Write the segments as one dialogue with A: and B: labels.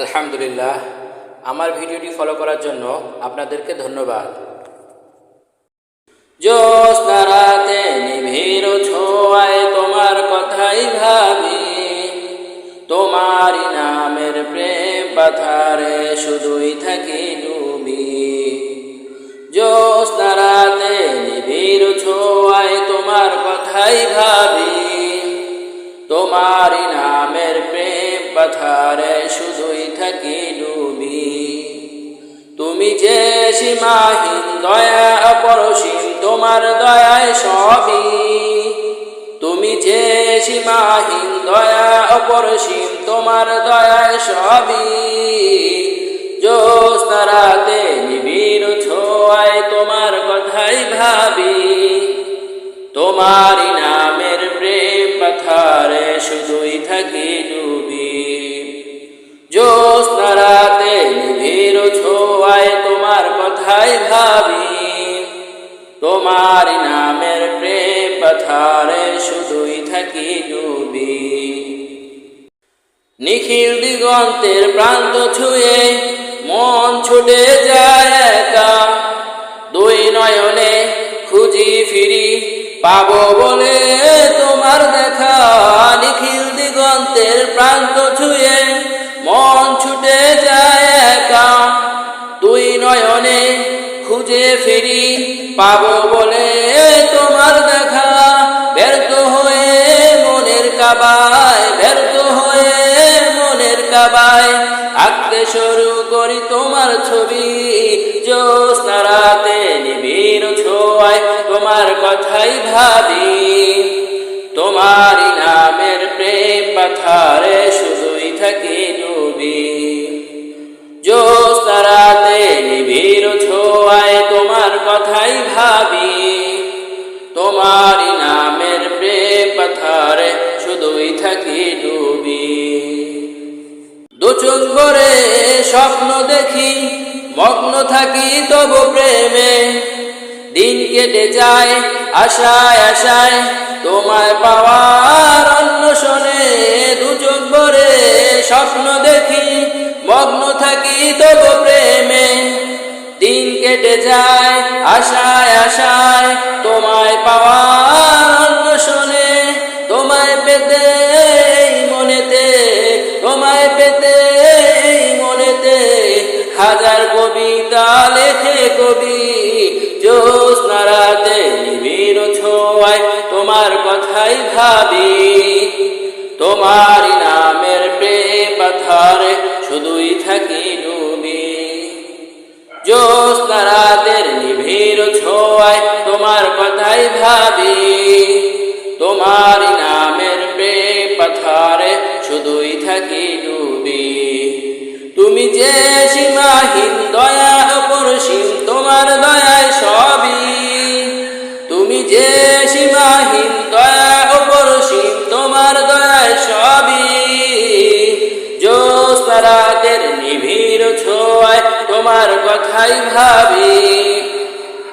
A: আলহামদুলিল্লাহ। আমার ভিডিওটি ফলো করার জন্য আপনাদেরকে ধন্যবাদ। জ্যোৎস্না রাতে নিভিড় ছোঁয়ায় তোমার কথাই ভাবি। তোমারই নামের প্রেম পাথারে শুধুই থাকি ডুবি। জ্যোৎস্না রাতে নিবিড় ছোঁয়ায় তোমার কথাই ভাবি। তোমারই নামের প্রেম পাথারে শুধুই সীমাহীন দয়া অপরসীম, তোমার দয়ায় সবই। তুমি যে সীমাহীন, দয়া অপরসীম, তোমার দয়ায় সবই। জোস্তারাতে নিবিড় ছোঁয়ায় তোমার কথাই ভাবি। তোমারই নামের প্রেম পাথারে শুধুই থাকি ডুবি। পাথারে শুধুই থাকি ডুবি। নিখিল দিগন্তের প্রান্ত ছুঁয়ে মন ছুটে যায় একা। দুই নয়নে খুঁজি ফিরি পাবো বলে তোমার দেখা। নিখিল দিগন্তের প্রান্ত ছুঁয়ে মন ছুটে যায় একা। দুই নয়নে খুঁজে ফিরি পাব বলে তোমার তোমার ছবি জ্যোৎস্নারাতে নিবিড় ছোঁয়ায় তোমার কথাই ভাবি। তোমারই নামের প্রেম পাথারে শুধুই থাকি ডুবি। জ্যোৎস্নারাতে নিবিড় ছোঁয়ায় তোমার কথাই ভাবি। তোমারই নামের প্রেম পাথারে শুধুই থাকি ডুবি। দুচুক ভরে স্বপ্ন দেখি, মগ্ন থাকি তবু প্রেমে। দিন কেটে যায়, আশায় আশায় তোমায় পাওয়ার অন্বেষণে দুচোখ ভরে স্বপ্ন দেখি, মগ্ন থাকি তবু প্রেমে। দিন কেটে যায়, আশায় আশায় তোমায় পাওয়ার অন্বেষণে, তোমায় পেতে মনেতে, তোমায় পেতে কবিতা লেখে কবি জ্যোৎস্নারাতে নিবিড় ছোঁয়ায়, তোমার কথাই ভাবি। তোমারই নামের প্রেম পাথারে শুধুই থাকি ডুবি। জ্যোৎস্নারাতের নিবিড় ছোঁয়ায়, তোমার কথাই ভাবি। তোমারই নামের প্রেম পাথারে শুধুই থাকি ডুবি। তুমি যে সীমাহীন দয়া অপরসীম, তোমার দয়ায় সবই। তুমি যে সীমাহীন দয়া অপরসীম, তোমার দয়ায় সবই। জ্যোৎস্নারাতের নিবিড় ছোঁয়ায় তোমার কথাই ভাবি।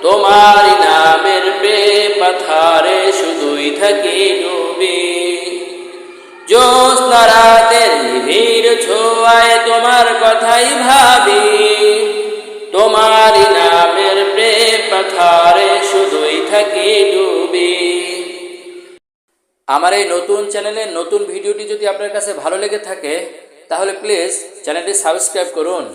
A: তোমার নামের প্রেম পাথারে শুধুই থাকি ডুবি। নিবিড় ছোঁয়ায় তোমার কথাই ভাবি। তোমার নামের প্রেম পাথারে শুধুই থাকি ডুবি। আমার এই নতুন চ্যানেলের নতুন ভিডিওটি যদি আপনার কাছে ভালো লেগে থাকে, তাহলে প্লিজ চ্যানেলটি সাবস্ক্রাইব করুন।